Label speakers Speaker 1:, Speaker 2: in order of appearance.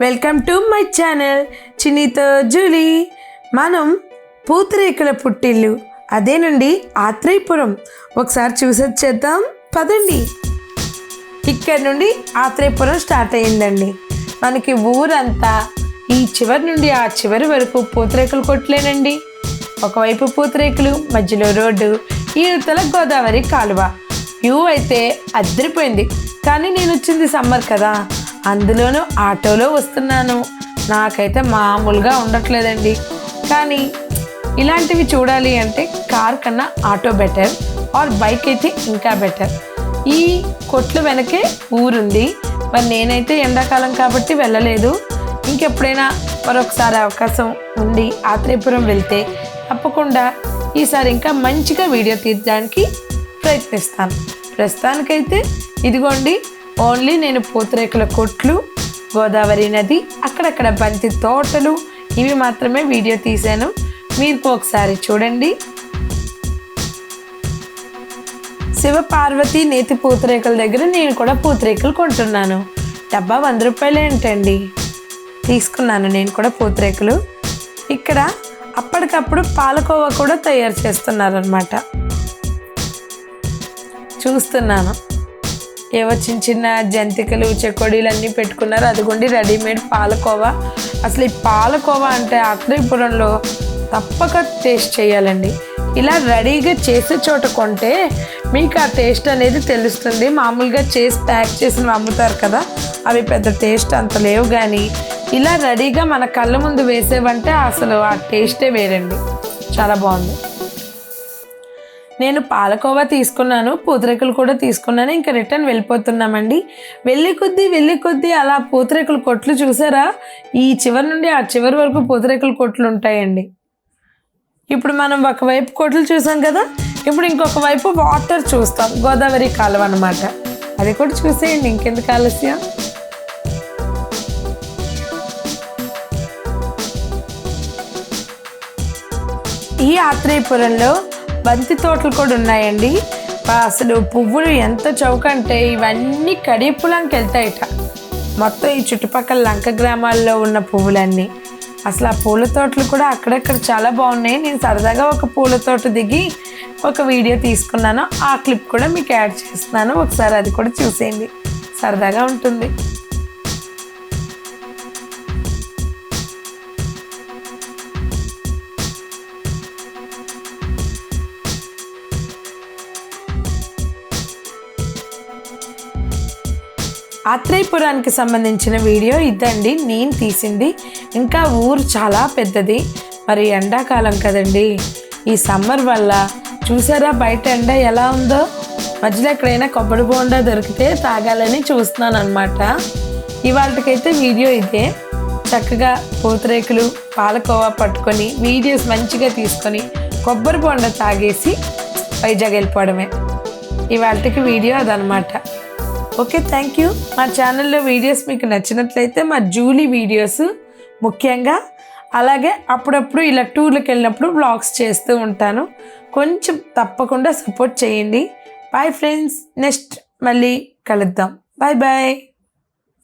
Speaker 1: Welcome to my channel. చినీతో Julie. మనం పూతరేకుల పుట్టిల్లు అదేనండి ఆత్రేయపురం. ఒకసారి చూసొచ్చేద్దాం పదండి. ఇక్కడ నుండి ఆత్రేయపురం స్టార్ట్ అయ్యిందండి. మనకి ఊరంతా ఈ చివరి నుండి ఆ చివరి వరకు పూతరేకులు కొట్టలేనండి ఒకవైపు పూతరేకులు మధ్యలో రోడ్డు ఈ గోదావరి కాలువ. వ్యూ అయితే అద్దరిపోయింది. కానీ నేను వచ్చింది సమ్మర్ కదా. అందులోనూ ఆటోలో వస్తున్నాను. నాకైతే మామూలుగా ఉండట్లేదండి. కానీ ఇలాంటివి చూడాలి అంటే కార్ కన్నా ఆటో బెటర్ ఆర్ బైక్ అయితే ఇంకా బెటర్. ఈ కొట్లు వెనకే ఊరుంది. మరి నేనైతే ఎండాకాలం కాబట్టి వెళ్ళలేదు. ఇంకెప్పుడైనా మరొకసారి అవకాశం ఉండి ఆత్రేయపురం వెళ్తే తప్పకుండా ఈసారి ఇంకా మంచిగా వీడియో తీయడానికి ప్రయత్నిస్తాను. ప్రస్తుతానికైతే ఇదిగోండి. ఓన్లీ నేను పూతరేకుల కొట్లు గోదావరి నది అక్కడక్కడ బంతి తోటలు ఇవి మాత్రమే వీడియో తీశాను. మీరు ఒకసారి చూడండి. శివపార్వతి నేతి పూతరేకుల దగ్గర నేను కూడా పూతరేకులు కొంటున్నాను. డబ్బా వంద రూపాయలు ఏంటండి? తీసుకున్నాను నేను కూడా పూతరేకులు. ఇక్కడ అప్పటికప్పుడు పాలకోవా కూడా తయారు చేస్తున్నారనమాట చూస్తున్నాను. ఏవో చిన్న చిన్న జంతికలు చెకోడీలు అన్నీ పెట్టుకున్నారు. అదిగోండి రెడీమేడ్ పాలకోవా. అసలు ఈ పాలకోవా అంటే అత్రిపురంలో తప్పక టేస్ట్ చేయాలండి. ఇలా రెడీగా చేసే చోట కొంటే మీకు ఆ టేస్ట్ అనేది తెలుస్తుంది. మామూలుగా చేసి ప్యాక్ చేసి అమ్ముతారు కదా అవి పెద్ద టేస్ట్ అంత లేవు కానీ ఇలా రెడీగా మన కళ్ళ ముందు వేసేవంటే అసలు ఆ టేస్టే వేరండి. చాలా బాగుంది. నేను పాలకోవా తీసుకున్నాను పూతరేకులు కూడా తీసుకున్నాను ఇంకా రిటర్న్ వెళ్ళిపోతున్నామండి. వెళ్ళి కొద్దీ వెళ్ళి కొద్దీ అలా పూతరేకుల కొట్లు చూసారా? ఈ చివరి నుండి ఆ చివరి వరకు పూతరేకుల కొట్లు ఉంటాయండి. ఇప్పుడు మనం ఒకవైపు కొట్లు చూసాం కదా ఇప్పుడు ఇంకొక వైపు వాటర్ చూస్తాం గోదావరి కాలువ అనమాట అది కూడా చూసేయండి ఇంకెందుకు ఆలస్యం? ఈ ఆత్రేయపురంలో బంతి తోటలు కూడా ఉన్నాయండి. అసలు పువ్వులు ఎంత చౌకంటే ఇవన్నీ కడియపులంకి వెళ్తాయట. మొత్తం ఈ చుట్టుపక్కల లంక గ్రామాల్లో ఉన్న పువ్వులన్నీ. అసలు ఆ పూల తోటలు కూడా అక్కడక్కడ చాలా బాగున్నాయి. నేను సరదాగా ఒక పూల తోట దిగి ఒక వీడియో తీసుకున్నాను. ఆ క్లిప్ కూడా మీకు యాడ్ చేస్తున్నాను. ఒకసారి అది కూడా చూసేయండి. సరదాగా ఉంటుంది. ఆత్రేయపురానికి సంబంధించిన వీడియో ఇదండి. నేను తీసింది. ఇంకా ఊరు చాలా పెద్దది. మరి ఎండాకాలం కదండి. ఈ సమ్మర్ వల్ల చూసారా బయట ఎండ ఎలా ఉందో? మధ్యలో ఎక్కడైనా కొబ్బరి బోండా దొరికితే తాగాలని చూస్తున్నాను అనమాట ఇవాళకైతే వీడియో ఇదే. చక్కగా పూతరేకులు పాలకోవా పట్టుకొని వీడియోస్ మంచిగా తీసుకొని కొబ్బరి బోండా తాగేసి వైజాగ్ వెళ్ళిపోవడమే. ఇవాళకి వీడియో అదనమాట ఓకే థ్యాంక్ యూ మా ఛానల్లో వీడియోస్ మీకు నచ్చినట్లయితే మా జూలీ వీడియోస్ ముఖ్యంగా. అలాగే అప్పుడప్పుడు ఇలా టూర్లకు వెళ్ళినప్పుడు వ్లాగ్స్ చేస్తూ ఉంటాను. కొంచెం తప్పకుండా సపోర్ట్ చేయండి. బాయ్ ఫ్రెండ్స్ నెక్స్ట్ మళ్ళీ కలుద్దాం. Bye bye